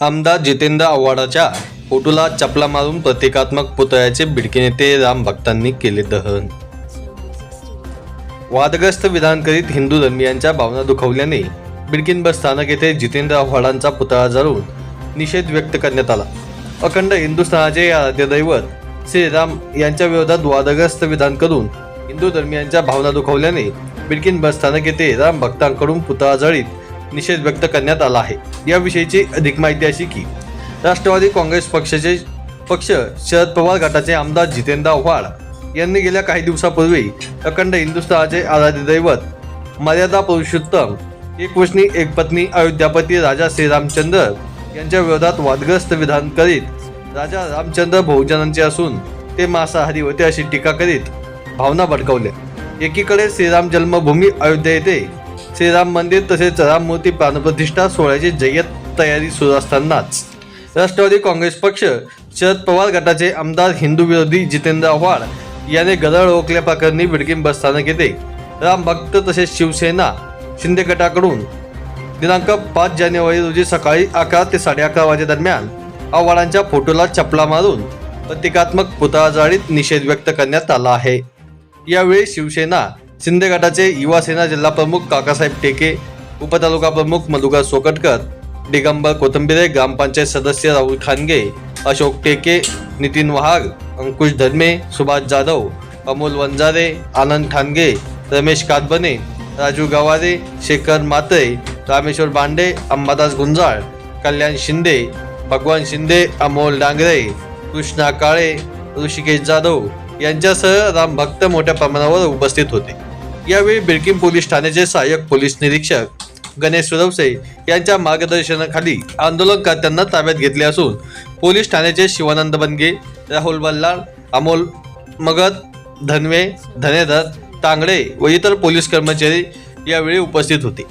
आमदार जितेंद्र आव्हाडाच्या फोटोला चपला मारून प्रतिकात्मक पुतळ्याचे बिडके नेते राम भक्तांनी केले दहन. वादग्रस्त विधान करीत हिंदू धर्मियांच्या भावना दुखवल्याने बिडकिन बस स्थानक येथे जितेंद्र आव्हाडांचा पुतळा जाळून निषेध व्यक्त करण्यात आला. अखंड हिंदुस्थानाचे आराध्य दैवत श्रीराम यांच्या विरोधात वादग्रस्त विधान करून हिंदू धर्मियांच्या भावना दुखवल्याने बिडकिन बस स्थानक येथे राम भक्तांकडून पुतळा जाळीत निषेध व्यक्त करण्यात आला आहे. याविषयीची अधिक माहिती अशी की राष्ट्रवादी काँग्रेस पक्षाचे पक्ष शरद पवार गटाचे आमदार जितेंद्र आव्हाड यांनी गेल्या काही दिवसापूर्वी अखंड हिंदुस्थानाचे आराध्य दैवत मर्यादा पुरुषोत्तम एक एकपत्नी एक पत्नी अयोध्यापती राजा श्रीरामचंद्र यांच्या विरोधात वादग्रस्त विधान करीत राजा रामचंद्र बहुजनांचे असून ते मांसाहारी होते अशी टीका करीत भावना भडकवल्या. एकीकडे श्रीराम जन्मभूमी अयोध्या येथे श्रीराम मंदिर तसेच राममूर्ती प्राणप्रतिष्ठा सोहळ्याची जय्यत तयारी सुरू असतानाच राष्ट्रवादी काँग्रेस पक्ष शरद पवार गटाचे आमदार हिंदू विरोधी जितेंद्र आव्हाड याने गदळ ओळखल्याप्रकरणी बिडकीन बस स्थानक येथे राम भक्त तसेच शिवसेना शिंदे गटाकडून दिनांक पाच जानेवारी रोजी सकाळी अकरा ते साडे अकरा वाजेदरम्यान आव्हाडांच्या फोटोला चपला मारून प्रतिकात्मक पुतळा जाळीत निषेध व्यक्त करण्यात आला आहे. यावेळी शिवसेना शिंदे गटाचे युवा सेना जिल्हा प्रमुख काकासाहेब टेके उपतालुका प्रमुख मधुकर सोकटकर दिगंबर कोथंबिरे ग्रामपंचायत सदस्य राहुल खानगे अशोक टेके नितीन वहाग अंकुश धर्मे सुभाष जाधव अमोल वंजारे आनंद ठाणगे रमेश कातबने राजू गवारे शेखर मात्रे रामेश्वर बांडे अंबादास गुंजाळ कल्याण शिंदे भगवान शिंदे अमोल डांगरे कृष्णा काळे ऋषिकेश जाधव यांच्यासह राम भक्त मोठ्या प्रमाणावर उपस्थित होते. यावेळी बिडकीम पोलीस ठाण्याचे सहाय्यक पोलीस निरीक्षक गणेश सुरवसे यांच्या मार्गदर्शनाखाली आंदोलनकर्त्यांना ताब्यात घेतले असून पोलीस ठाण्याचे शिवानंद बनगे राहुल बल्लाळ अमोल मगत धनवे धनेधर तांगडे व इतर पोलीस कर्मचारी यावेळी उपस्थित होते.